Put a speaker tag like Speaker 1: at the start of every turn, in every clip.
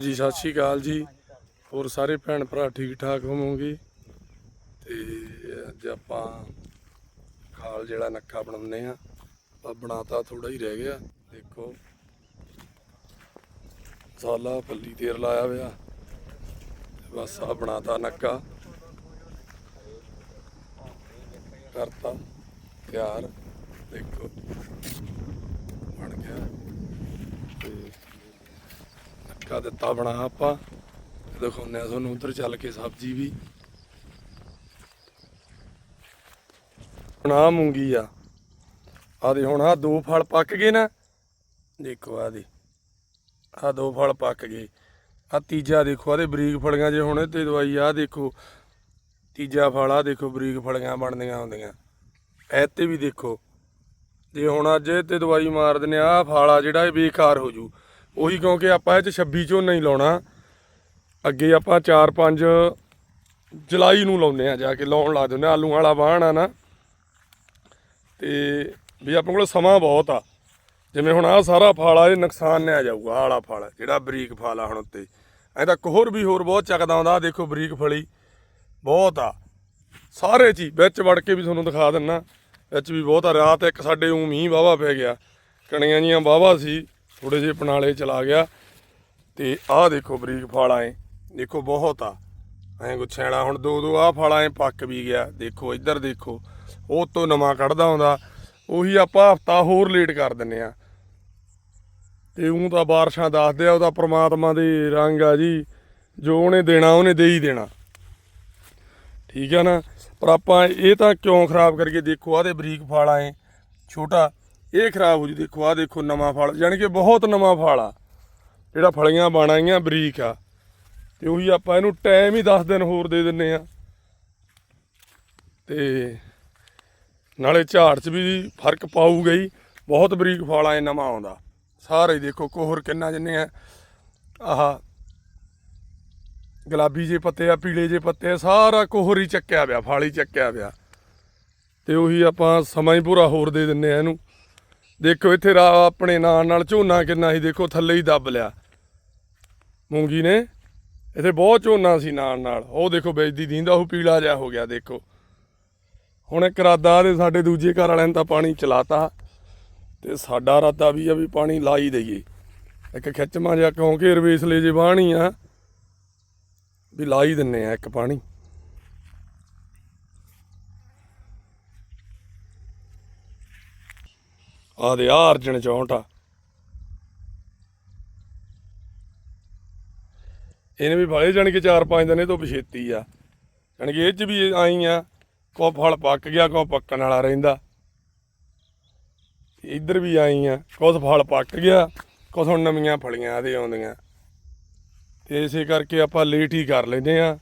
Speaker 1: ਜੀ, ਸਤਿ ਸ਼੍ਰੀ ਅਕਾਲ ਜੀ। ਹੋਰ ਸਾਰੇ ਭੈਣ ਭਰਾ ਠੀਕ ਠਾਕ ਹੋਵੋਗੇ? ਤੇ ਅੱਜ ਆਪਾਂ ਖਾਲ ਜਿਹੜਾ ਨੱਕਾ ਬਣਾਉਂਦੇ ਆ ਆ ਬਣਾਤਾ ਥੋੜਾ ਹੀ ਰਹਿ ਗਿਆ। ਦੇਖੋ, ਮਸਾਲਾ ਪੱਲੀ ਤੇਰ ਲਾਇਆ ਹੋਇਆ। ਤੇ ਬਸ ਆ ਬਣਾਤਾ ਨੱਕਾ। ਕਰਤਾ, ਤਿਆਰ। ਦੇਖੋ, ਬਣ ਗਿਆ। ਤੇ ਨੱਕਾ ਦਿੱਤਾ ਬਣਾ ਆਪਾਂ। ਦਿਖਾਉਂਦੇ ਆ ਤੁਹਾਨੂੰ ਉਧਰ ਚੱਲ ਕੇ ਸਬਜ਼ੀ ਵੀ। ਹੁਣ ਮੂੰਗੀ ਆ। ਆ ਦੇ ਹੁਣ ਆ ਦੋ ਫਲ ਪੱਕ ਗਏ ਨਾ। ਦੇਖੋ ਆ ਦੇ ਆ ਦੋ ਫਲ ਪੱਕ ਗਏ। ਆ ਤੀਜਾ ਦੇਖੋ ਆਦੇ ਬਰੀਕ ਫਲੀਆਂ ਜੇ ਹੁਣ ਤੇ ਦਵਾਈ ਆ ਦੇਖੋ। ਤੀਜਾ ਫਲ ਆ ਦੇਖੋ ਬਰੀਕ ਫਲੀਆਂ ਬਣਦੀਆਂ ਹੁੰਦੀਆਂ। ਐ ਤੇ ਵੀ ਦੇਖੋ। ਜੇ ਹੁਣ ਅੱਜ ਇਹ ਤੇ ਦਵਾਈ ਮਾਰ ਦਿੰਨੇ ਆ ਫਲ ਆ ਜਿਹੜਾ ਇਹ ਬੇਕਾਰ ਹੋ ਜੂ। ਉਹੀ ਕਿਉਂਕਿ ਆਪਾਂ ਇਹ ਚ 26 ਝੋਨਾ ਹੀ ਲਾਉਣਾ। ਅੱਗੇ ਆਪਾਂ 4-5 ਜੁਲਾਈ ਨੂੰ ਲਾਉਂਦੇ ਆ ਜਾ ਕੇ, ਲਾਉਣ ਲਾ ਦਿੰਦੇ ਆ ਆਲੂ ਵਾਲਾ ਵਾਹਣ ਆ ਨਾ। ਤੇ ਵੀ ਆਪਣੇ ਕੋਲ ਸਮਾਂ ਬਹੁਤ ਆ। ਜਿਵੇਂ ਹੁਣ ਆਹ ਸਾਰਾ ਫਲ ਆ, ਇਹ ਨੁਕਸਾਨ ਨੇ ਆ ਜਾਊਗਾ ਆਲਾ ਵਾਲਾ ਫਲ ਜਿਹੜਾ ਬਰੀਕ ਫਲ ਆ ਹੁਣ ਉੱਤੇ। ਐਂ ਤਾਂ ਕੋਹਰ ਵੀ ਹੋਰ ਬਹੁਤ ਚੱਕਦਾ ਆਉਂਦਾ ਦੇਖੋ ਬਰੀਕ ਫਲੀ। ਬਹੁਤ ਆ। ਸਾਰੇ ਚ ਹੀ, ਵਿੱਚ ਵੜ ਕੇ ਵੀ ਤੁਹਾਨੂੰ ਦਿਖਾ ਦਿੰਨਾ। ਵਿੱਚ ਵੀ ਬਹੁਤ ਆ। ਰਾਤ ਇੱਕ ਸਾਡੇ ਉਂ ਮੀਂਹ ਵਾਵਾ ਪੈ ਗਿਆ। ਕਣੀਆਂ ਜੀਆਂ ਵਾਵਾ ਸੀ। ਥੋੜੇ ਜਿਹੇ ਪਨਾਲੇ ਚਲਾ ਗਿਆ। ਤੇ ਆਹ ਦੇਖੋ ਬਰੀਕ ਫਲ ਆਏ ਦੇਖੋ ਬਹੁਤ ਆ। ਐਂ ਗੁੱਛੈਣਾ ਹੁਣ ਦੋ ਦੋ ਆਹ ਫਲ ਆਏ ਪੱਕ ਵੀ ਗਿਆ। ਦੇਖੋ, ਇੱਧਰ ਦੇਖੋ, ਉਹ ਤੋਂ ਨਵਾਂ ਕੱਢਦਾ ਹੁੰਦਾ ਉਹੀ ਆਪਾਂ ਹਫਤਾ ਹੋਰ ਲੇਟ ਕਰ ਦਿੰਨੇ ਆ। ਤੇ ਉਹ ਤਾਂ ਬਾਰਿਸ਼ਾਂ ਦੱਸਦੇ ਆ ਉਹਦਾ ਪ੍ਰਮਾਤਮਾ ਦੇ ਰੰਗ ਆ ਜੀ। ਜੋ ਉਹਨੇ ਦੇਣਾ, ਉਹਨੇ ਦੇ ਹੀ ਦੇਣਾ। ਠੀਕ ਆ ਨਾ? ਪਰ ਆਪਾਂ ਇਹ ਤਾਂ ਕਿਉਂ ਖਰਾਬ ਕਰਕੇ ਦੇਖੋ ਆਦੇ ਬਰੀਕ ਫਲ ਆਏ ਛੋਟਾ ਇਹ ਖਰਾਬ ਹੋ ਜੀ, ਦੇਖੋ ਆ ਦੇਖੋ ਨਵਾਂ ਫਲ, ਯਾਨੀ ਕਿ ਬਹੁਤ ਨਵਾਂ ਫਲ ਆ। ਜਿਹੜਾ ਫਲੀਆਂ ਬਣ ਆਈਆਂ, ਬਰੀਕ ਆ। ਤੇ ਉਹੀ ਆਪਾਂ ਇਹਨੂੰ ਟਾਈਮ ਹੀ 10 ਦਿਨ ਹੋਰ ਦੇ ਦਿੰਨੇ ਆ। ਤੇ ਨਾਲੇ ਝਾੜ 'ਚ ਵੀ ਫ਼ਰਕ ਪਾਊਗਾ ਹੀ। ਬਹੁਤ ਬਰੀਕ ਫਲ ਆ, ਇਹ ਨਵਾਂ ਆਉਂਦਾ। ਸਾਰੇ ਦੇਖੋ ਕੋਹਰ ਕਿੰਨਾ ਜਿੰਨੇ ਆ। ਆਹ ਗੁਲਾਬੀ ਜੇ ਪੱਤੇ ਆ, ਪੀਲੇ ਜੇ ਪੱਤੇ ਆ, ਸਾਰਾ ਕੋਹਰ ਹੀ ਚੱਕਿਆ ਪਿਆ, ਫਲ ਹੀ ਚੱਕਿਆ ਪਿਆ। ਤੇ ਉਹੀ ਆਪਾਂ ਸਮਾਂ ਹੀ ਪੂਰਾ ਹੋਰ ਦੇ ਦਿੰਨੇ ਆ ਇਹਨੂੰ। ਦੇਖੋ ਇੱਥੇ ਰਾ ਆਪਣੇ ਨਾਲ ਨਾਲ ਝੋਨਾ ਕਿੰਨਾ ਸੀ, ਦੇਖੋ ਥੱਲੇ ਹੀ ਦੱਬ ਲਿਆ। ਮੂੰਗੀ ਨੇ ਇੱਥੇ ਬਹੁਤ ਝੋਨਾ ਸੀ ਨਾਲ ਨਾਲ। ਉਹ ਦੇਖੋ ਵੇਚਦੀ ਦੀਂਦਾ, ਉਹ ਪੀਲਾ ਜਿਹਾ ਹੋ ਗਿਆ, ਦੇਖੋ। ਹੁਣ ਇੱਕ ਇਰਾਦਾ ਤੇ ਸਾਡੇ ਦੂਜੇ ਘਰ ਵਾਲਿਆਂ ਨੇ ਤਾਂ ਪਾਣੀ ਚਲਾਤਾ ਤੇ ਸਾਡਾ ਰਾਦਾ ਵੀ ਆ ਵੀ ਪਾਣੀ ਲਾ ਹੀ ਦਈਏ। ਇੱਕ ਖਿੱਚਮਾ ਜਿਹਾ ਕਿਉਂਕਿ ਰਵੇਸਲੇ ਜੇ ਬਾਹਣੀ ਆ, ਵੀ ਲਾ ਹੀ ਦਿੰਨੇ ਆ ਇੱਕ ਪਾਣੀ। ਆ ਦੇ ਆ ਅਰਜਨ ਆ। ਇਹਨੇ ਵੀ ਫਲੇ ਜਾਣ ਕੇ 4-5 ਦਿਨ ਇਹ ਤੋਂ ਪਛੇਤੀ ਆ। ਜਾਣੀ ਕਿ ਇਹ ਚ ਵੀ ਆਈ ਆ, ਕੋ ਫਲ ਪੱਕ ਗਿਆ, ਕੋ ਪੱਕਣ ਵਾਲਾ ਰਹਿੰਦਾ। ਇੱਧਰ ਵੀ ਆਈ ਆ ਕੁਛ ਫਲ ਪੱਕ ਗਿਆ ਕੁਛ ਹੁਣ ਨਵੀਆਂ ਫਲੀਆਂ ਆਦੇ ਆਉਂਦੀਆਂ। ਤੇ ਇਸੇ ਕਰਕੇ ਆਪਾਂ ਲੇਟ ਹੀ ਕਰ ਲੈਂਦੇ ਆ।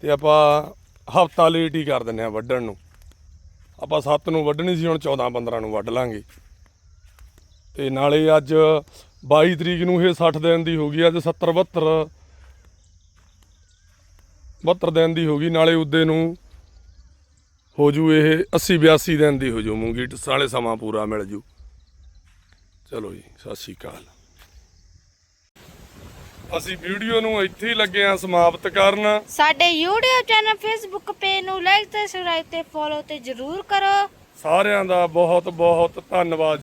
Speaker 1: ਤੇ ਆਪਾਂ ਹਫਤਾ ਲੇਟ ਹੀ ਕਰ ਦਿੰਦੇ ਆ ਵੱਢਣ ਨੂੰ। ਆਪਾਂ 7 ਨੂੰ ਵੱਢਣੀ ਸੀ, ਹੁਣ 14 15 ਨੂੰ ਵੱਢ ਲਾਂਗੇ। ਤੇ ਨਾਲੇ ਅੱਜ 22 ਤਰੀਕ ਨੂੰ ਇਹ 60 ਦਿਨ ਦੀ ਹੋ ਗਈ, ਅੱਜ 70 72 72 ਦਿਨ ਦੀ ਹੋ ਗਈ, ਨਾਲੇ ਉਦੇ ਨੂੰ ਹੋ ਜੂ ਇਹ 80 82 ਦਿਨ ਦੀ ਹੋ ਜੂ, ਮੂੰਗੀ ਸਾਲੇ ਸਮਾਂ ਪੂਰਾ ਮਿਲ ਜੂ। ਚਲੋ ਜੀ, ਸਤਿ ਸ਼੍ਰੀ ਅਕਾਲ। ਅਸੀਂ ਵੀਡੀਓ ਨੂੰ ਇੱਥੇ ਹੀ ਲੱਗੇ ਆ ਸਮਾਪਤ ਕਰਨ।
Speaker 2: ਸਾਡੇ YouTube ਚੈਨਲ Facebook ਪੇਜ ਨੂੰ ਲਾਈਕ ਤੇ ਸਬਸਕ੍ਰਾਈਬ ਤੇ ਫੋਲੋ ਤੇ ਜਰੂਰ ਕਰੋ।
Speaker 1: ਸਾਰਿਆਂ ਦਾ ਬਹੁਤ ਬਹੁਤ ਧੰਨਵਾਦ।